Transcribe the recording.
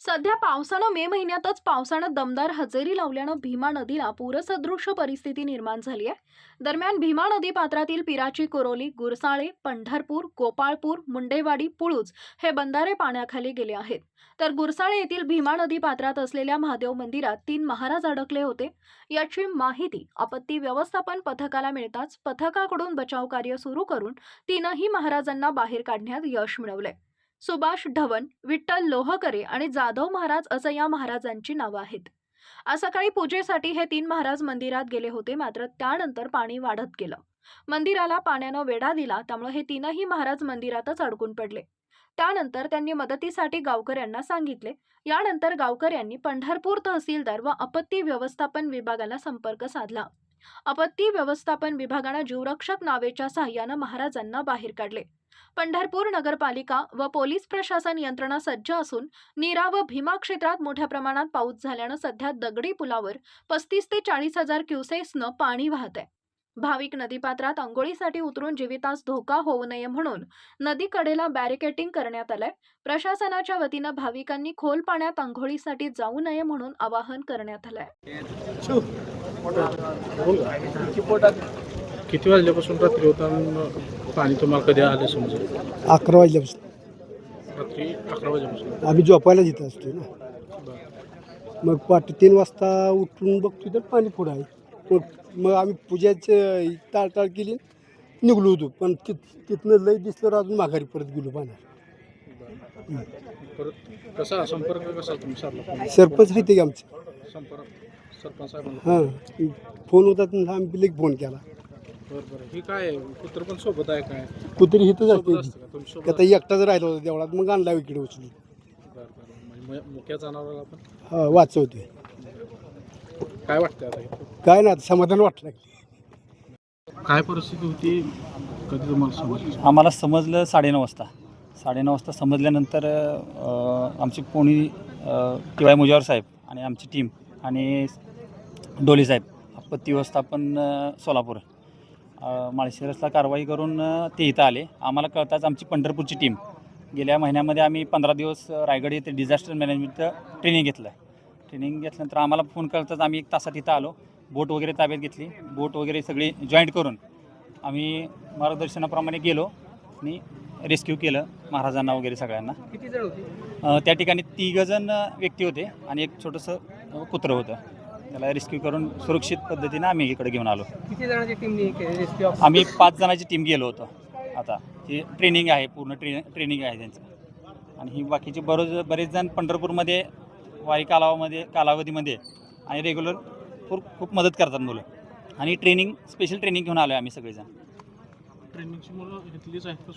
सध्या पावसानं मे महिन्यातच पावसानं दमदार हजेरी लावल्यानं भीमा नदीला पूरसदृश्य परिस्थिती निर्माण झाली आहे. दरम्यान भीमा नदी पात्रातील पिराची कोरोली गुरसाळे पंढरपूर गोपाळपूर मुंडेवाडी पुळूज हे बंधारे पाण्याखाली गेले आहेत. तर गुरसाळे येथील भीमा नदी पात्रात असलेल्या महादेव मंदिरात तीन महाराज अडकले होते. याची माहिती आपत्ती व्यवस्थापन पथकाला मिळताच पथकाकडून बचाव कार्य सुरू करून तीनही महाराजांना बाहेर काढण्यात यश मिळवले सुभाष ढवण विठ्ठल लोहकरे आणि जाधव महाराज असं या महाराजांची नावं आहेत. आज सकाळी पूजेसाठी हे तीन महाराज मंदिरात गेले होते मात्र त्यानंतर पाणी वाढत गेलं. मंदिराला पाण्यानं वेढा दिला त्यामुळे हे तीनही महाराज मंदिरातच अडकून पडले. त्यानंतर त्यांनी मदतीसाठी गावकऱ्यांना सांगितले. यानंतर गावकऱ्यांनी पंढरपूर तहसीलदार व आपत्ती व्यवस्थापन विभागाला संपर्क साधला. आपत्ती व्यवस्थापन विभागानं जीवरक्षक नावेच्या सहाय्यानं महाराजांना बाहेर काढले. पंढरपूर नगरपालिका व पोलीस प्रशासन यंत्रणा सज्ज असून नीरा व भीमा क्षेत्रात मोठ्या प्रमाणात पाऊस झाल्यानं सध्या दगडी पुलावर पस्तीस ते चाळीस हजार क्युसेसनं पाणी वाहत आहे भाविक नदीपात्रात आंघोळीसाठी उतरून जीवितास धोका होऊ नये म्हणून नदीकडेला बॅरिकेटिंग करण्यात आलंय. प्रशासनाच्या वतीनं भाविकांनी खोल पाण्यात आंघोळीसाठी जाऊ नये म्हणून आवाहन करण्यात आलंय. किती वाजल्यापासून रात्री होता पाणी तुम्हाला कधी आलं समजा? अकरा वाजल्यापासून. रात्री अकरा वाजल्यापासून आम्ही झोपायला जिथं असतो ना. मग पाठ तीन वाजता उठून बघतो तर पाणी पुढं आहे. मग मग आम्ही पूजाचं टाळटाळ केली निघलो होतो. पण तिथ तिथनं लई दिसलं अजून माघारी परत गेलो पाण्यात. परत कसा संपर्क कसा तुम्ही साधला सरपंच आहे ते आमचं. संपर्क सरपंच साहेबांना हां. फोन होता तर आम्ही लगेच फोन केला. बरं बरं. ही काय आहे? कुत्र पण सोबत आहे काय? कुत्री इथं सोबत जाते असतं का? तुम्ही सोबत आता एकटाच राहिलो होता देवळात मग आणला इकडे उचलून. बरं बरं. म्हणजे मु- मुक्या जनावराला पण? हा वाचवतोय. काय वाटतं आता हे? काय ना आता समाधान वाटलं. काय परिस्थिती होती? कधी तुम्हाला समजलं? आम्हाला समजलं साडेनऊ वाजता. साडेनऊ वाजता समजल्यानंतर अ, आमची कोणी टी वाय मुजावर साहेब आणि आमची टीम आणि डोली साहेब आपत्ती व्यवस्थापन अ, सोलापूर. माळशिरसला कारवाई करून ते इथं आले. आम्हाला कळताच आमची पंढरपूरची टीम गेल्या महिन्यामध्ये आम्ही पंधरा दिवस रायगड येथे डिझास्टर मॅनेजमेंटचं ट्रेनिंग घेतलं. ट्रेनिंग घेतल्यानंतर आम्हाला फोन करताच आम्ही एक तासात इथं आलो. बोट वगैरे ताब्यात घेतली. बोट वगैरे सगळी जॉईंट करून आम्ही मार्गदर्शनाप्रमाणे गेलो आणि रेस्क्यू केलं महाराजांना वगैरे सगळ्यांना. किती जण होती? त्या ठिकाणी तिघजण व्यक्ती होते आणि एक छोटंसं कुत्रं होतं. त्याला रेस्क्यू करून सुरक्षित पद्धतीनं आम्ही इकडे घेऊन आलो. किती जणांची रेस्क्यू आम्ही पाच जणांची टीम गेलो होतो. आता ती ट्रेनिंग आहे पूर्ण ट्रे ट्रेनिंग आहे त्यांचं. आणि ही बाकीचे बरोच बरेच जण पंढरपूरमध्ये वारी कालावामध्ये कालावधीमध्ये आणि रेग्युलर खूप खूप मदत करतात मुलं. आणि ट्रेनिंग स्पेशल ट्रेनिंग घेऊन आलो आहे आम्ही सगळेजण. ट्रेनिंगची मुलं घेतलीच आहेत.